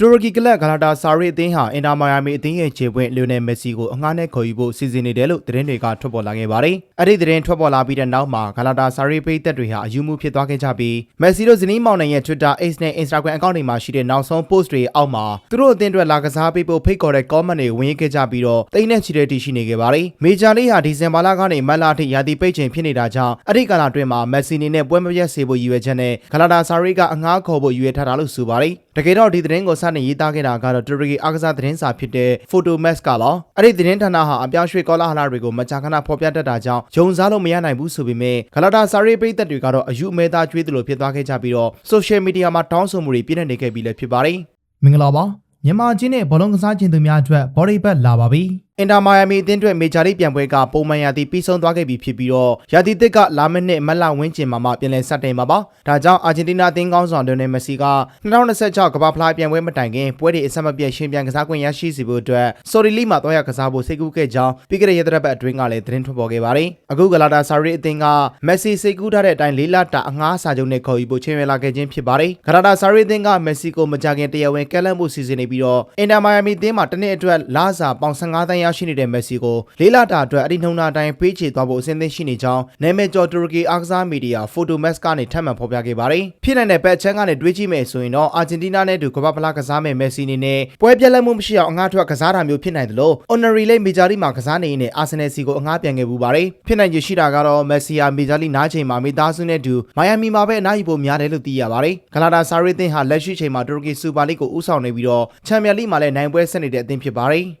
တူရကီကလပ်ဂလာတာဆာရီအသင်းဟာအင်တာမိုင်ယာမီအသင်းရဲ့ခြေပွင့်လီယိုနယ်မက်ဆီကိုအငှားနဲ့ခေါ်ယူဖို့စီစဉ်နေတယ်လို့သတင်းတွေကထွက်ပေါ်လာခဲ့ပါတယ်။အဲ့ဒီသတင်းထွက်ပေါ်လာပြီးတဲ့နောက်မှာဂလာတာဆာရီပိတ်သက်တွေဟာအယူမှုဖြစ်သွားခဲ့ကြပြီးမက်ဆီတို့ဇနီးမောင်နှံရဲ့ Twitter, X နဲ့ Instagram အကောင့်တွေမှာရှိတဲ့နောက်ဆုံး post တွေအောက်မှာသူတို့အသင်းအတွက်လာကစားပေးဖို့ဖိတ်ခေါ်တဲ့ comment တွေဝင်ခဲ့ကြပြီးတော့တိတ်နဲ့ချီတဲ့တည်ရှိနေခဲ့ပါတယ်။မေဂျာလိဟာဒီဇင်ဘာလကနေမတ်လအထိရာသီပိတ်ချိန်ဖြစ်နေတာကြောင့်အဲ့ဒီကာလအတွင်းမှာမက်ဆီနေနဲ့ပွဲမပြတ်စေဖို့ရည်ရွယ်ချက်နဲ့ဂလာတာဆာရီကအငှားခေါ်ဖို့ရည်ရွယ်ထားတာလို့ဆိုပါတယ်။ တကယ်တော့ဒီသတင်းကိုစတင်ရေးသားခဲ့တာကတော့တူရကီအားကစားသတင်းစာဖြစ်တဲ့ Photomax ကပါအဲ့ဒီသတင်းဌာနဟာအပြောင်းရွှေ့ကောလာဟလတွေကိုမကြာခဏဖော်ပြတတ်တာကြောင့်ဂျုံစားလို့မရနိုင်ဘူးဆိုပေမဲ့ဂလာတာဆာရီပိတ်သက်တွေကတော့အယူအမဲသားကျွေးသလိုဖြစ်သွားခဲ့ကြပြီးတော့ social media မှာတောင်းဆိုမှုတွေပြည့်နေခဲ့ပြီးလည်းဖြစ်ပါတယ်မင်္ဂလာပါမြန်မာချင်းနဲ့ဘောလုံးကစားခြင်းသူများအတွက်ဘော်ဒီဘက်လာပါပြီ အင်တာမိုင်ယာမီအသင်းအတွက်မေဂျာလိပြန်ပွဲကပုံမှန်ရာသီပြီးဆုံးသွားခဲ့ပြီဖြစ်ပြီးတော့ရာသီသစ်ကလာမယ့်နှစ်မတ်လဝန်းကျင်မှာမှပြန်လည်ဆက်တင်မှာပါ။ဒါကြောင့်အာဂျင်တီးနားအသင်းကောင်းဆောင်ဒိုနယ်မက်ဆီက2026ကမ္ဘာဖလားပြန်ပွဲမတိုင်ခင်ပွဲတွေအဆက်မပြတ်ရှင်ပြန်ကစားခွင့်ရရှိစေဖို့အတွက်ဆော်ရီလီမှာတော့ရကစားဖို့စိတ်ကူးခဲ့ကြောင်းပြီးခဲ့တဲ့ရက်သတ္တပတ်အတွင်းကလည်းသတင်းထွက်ပေါ်ခဲ့ပါတယ်။အခုဂလာတာဆာရီအသင်းကမက်ဆီစိတ်ကူးထားတဲ့အတိုင်းလေးလတာအငှားစာချုပ်နဲ့ခေါ်ယူဖို့ချိန်ရလာခဲ့ခြင်းဖြစ်ပါတယ်။ဂလာတာဆာရီအသင်းကမက်ဆီကိုမကြခင်တရားဝင်ကဲလန့်မှုစီစဉ်နေပြီးတော့အင်တာမိုင်ယာမီအသင်းမှာတစ်နှစ်အတွက်လာစာပေါင်15တန်းရရှိနေတဲ့မက်ဆီကိုလေးလတာအတွက်အဒီနှုံနာတိုင်းပေးချေသွားဖို့အဆင်သင့်ရှိနေကြောင်းနာမည်ကျော်တူရကီအားကစားမီဒီယာ Photomax ကနေထပ်မံဖော်ပြခဲ့ပါတယ်။ဖြစ်နိုင်တဲ့ဘက်ချမ်းကနေတွေးကြည့်မယ်ဆိုရင်တော့အာဂျင်တီးနားနဲ့တူကမ္ဘာဖလားကစားမဲ့မက်ဆီအနေနဲ့ပွဲပြက်လက်မှုမရှိအောင်အငှားထွက်ကစားတာမျိုးဖြစ်နိုင်တယ်လို့ Honorary လိမေဂျာလီမှာကစားနေရင်အာဆင်နယ်စီကိုအငှားပြန်ခဲ့ပူပါတယ်။ဖြစ်နိုင်ခြေရှိတာကတော့မက်ဆီယာမေဂျာလီနားချိန်မှာမိသားစုနဲ့တူမိုင်ယာမီမှာပဲအနားယူဖို့များတယ်လို့သိရပါတယ်။ဂလာတာဆာရီသင်းဟာလက်ရှိချိန်မှာတူရကီစူပါလိကိုဦးဆောင်နေပြီးတော့ချန်ပီယံလိမှာလည်းနိုင်ပွဲဆက်နေတဲ့အသင်းဖြစ်ပါတယ်။